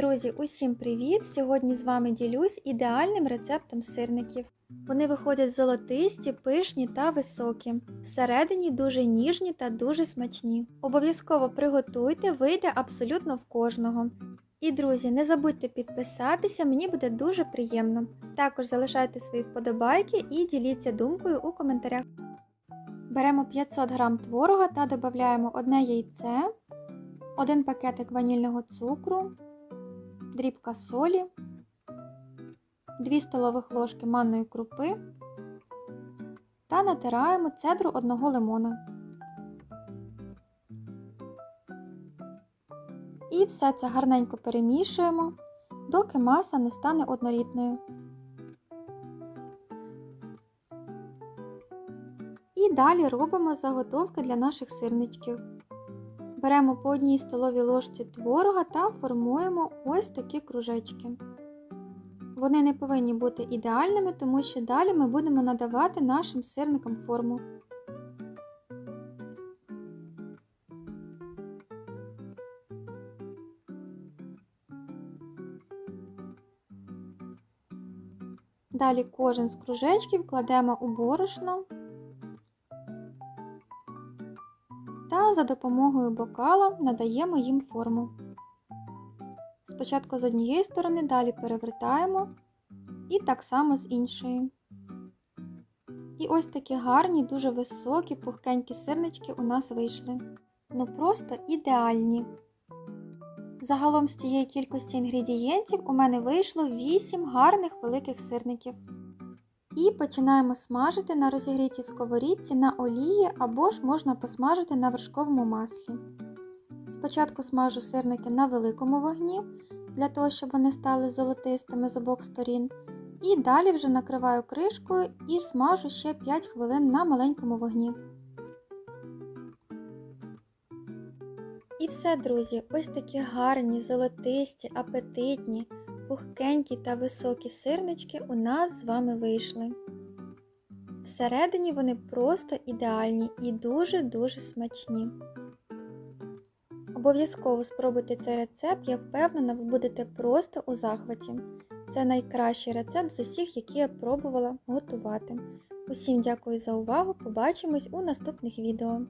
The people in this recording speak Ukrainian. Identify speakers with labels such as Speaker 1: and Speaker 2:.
Speaker 1: Друзі, усім привіт! Сьогодні з вами ділюсь ідеальним рецептом сирників. Вони виходять золотисті, пишні та високі. Всередині дуже ніжні та дуже смачні. Обов'язково приготуйте, вийде абсолютно в кожного. І, друзі, не забудьте підписатися, мені буде дуже приємно. Також залишайте свої вподобайки і діліться думкою у коментарях. Беремо 500 г творога та додаємо одне яйце, один пакетик ванільного цукру, дрібка солі, 2 столових ложки манної крупи та натираємо цедру одного лимона. І все це гарненько перемішуємо, доки маса не стане однорідною. І далі робимо заготовки для наших сирничків. Беремо по одній столовій ложці творога та формуємо ось такі кружечки. Вони не повинні бути ідеальними, тому що далі ми будемо надавати нашим сирникам форму. Далі кожен з кружечків кладемо у борошно та за допомогою бокала надаємо їм форму. Спочатку з однієї сторони, далі перевертаємо і так само з іншої. І ось такі гарні, дуже високі, пухкенькі сирнички у нас вийшли. Ну просто ідеальні. Загалом з цієї кількості інгредієнтів у мене вийшло 8 гарних великих сирників. І починаємо смажити на розігрітій сковорідці на олії або ж можна посмажити на вершковому маслі. Спочатку смажу сирники на великому вогні, для того, щоб вони стали золотистими з обох сторін. І далі вже накриваю кришкою і смажу ще 5 хвилин на маленькому вогні. І все, друзі, ось такі гарні, золотисті, апетитні, пухкенькі та високі сирнички у нас з вами вийшли. Всередині вони просто ідеальні і дуже-дуже смачні. Обов'язково спробуйте цей рецепт, я впевнена, ви будете просто у захваті. Це найкращий рецепт з усіх, які я пробувала готувати. Усім дякую за увагу! Побачимось у наступних відео.